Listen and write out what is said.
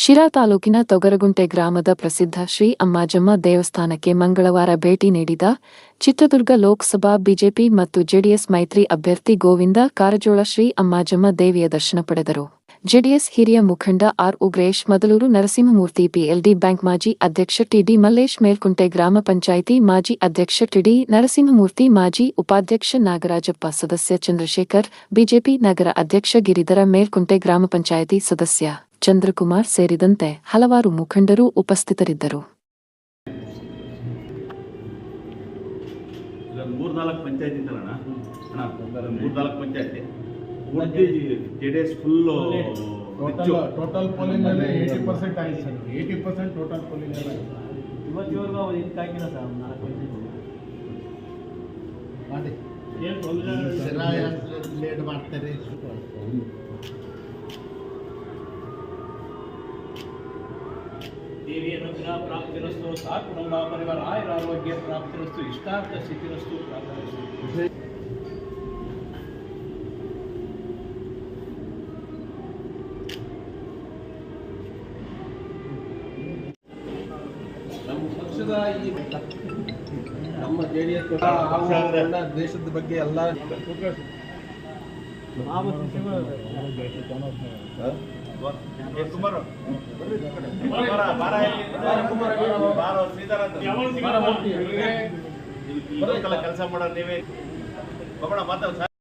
ಶಿರಾ ತಾಲೂಕಿನ ತೊಗರಗುಂಟೆ ಗ್ರಾಮದ ಪ್ರಸಿದ್ಧ ಶ್ರೀ ಅಮ್ಮಾಜಮ್ಮ ದೇವಸ್ಥಾನಕ್ಕೆ ಮಂಗಳವಾರ ಭೇಟಿ ನೀಡಿದ ಚಿತ್ರದುರ್ಗ ಲೋಕಸಭಾ ಬಿಜೆಪಿ ಮತ್ತು ಜೆಡಿಎಸ್ ಮೈತ್ರಿ ಅಭ್ಯರ್ಥಿ ಗೋವಿಂದ ಕಾರಜೋಳ ಶ್ರೀ ಅಮ್ಮಾಜಮ್ಮ ದೇವಿಯ ದರ್ಶನ ಪಡೆದರು. ಜೆಡಿಎಸ್ ಹಿರಿಯ ಮುಖಂಡ R Ugresh, Madaluru Narasimhamurthy PLD bank ಮಾಜಿ ಅಧ್ಯಕ್ಷ ಟಿಡಿ ಮಲ್ಲೇಶ್, ಮೇಲ್ಕುಂಟೆ ಗ್ರಾಮ ಪಂಚಾಯಿತಿ ಮಾಜಿ ಅಧ್ಯಕ್ಷ ಟಿಡಿ ನರಸಿಂಹಮೂರ್ತಿ, ಮಾಜಿ ಉಪಾಧ್ಯಕ್ಷ ನಾಗರಾಜಪ್ಪ, ಸದಸ್ಯ ಚಂದ್ರಶೇಖರ್, ಬಿಜೆಪಿ ನಗರ ಅಧ್ಯಕ್ಷ ಗಿರಿಧರ, ಮೇಲ್ಕುಂಟೆ ಗ್ರಾಮ ಪಂಚಾಯಿತಿ ಸದಸ್ಯ ಚಂದ್ರಕುಮಾರ್ ಸೇರಿದಂತೆ ಹಲವಾರು ಮುಖಂಡರು ಉಪಸ್ಥಿತರಿದ್ದರು. ಮೂರ್ನಾಲ್ಕು ಪಂಚಾಯತಿ ಅಣ್ಣ, ಮೂರ್ನಾಲ್ಕು ಪಂಚಾಯತಿ. ಪೂರ್ತಿ J D S full total total polling ಅಲ್ಲಿ ಏಯ್ಟಿ ಪರ್ಸೆಂಟ್ ಆಯ್ತು sir eighty percent total polling ಎಲ್ಲ ಆಯ್ತು. ಇವತ್ತಿವರೆಗೂ ಅವ್ರು ಇದಕ್ಕೆ ಹಾಕಿಲ್ಲ ಸರ್ ಅವ್ರು ನಾಲ್ಕು ಮಾಡಿ ಏನು ತೊಂದರೆ ಲೇಟ್ ಮಾಡ್ತಾರೆ ದೇವಿ ಅನುಗ್ರಹ ಪ್ರಾಪ್ತಿರಸ್ತು ಸಾ ಕುಟುಂಬ ಪರಿವಾರ ಆಯುರ ಆರೋಗ್ಯ ಪ್ರಾಪ್ತಿರಸ್ತು ಇಷ್ಟಾರ್ಥ ಸ್ಥಿತಿರಸ್ತು ಪ್ರಾಪ್ತಿರಸ್ತು ಪಕ್ಷದ ಈ ನಮ್ಮ ಜೆ ಡಿ ಎಸ್ ದೇಶದ ಬಗ್ಗೆ ಎಲ್ಲ. ಕೆಲಸ ಮಾಡೋದು ನೀವೇ ಹೋಗೋಣ ಮಾತಾಡ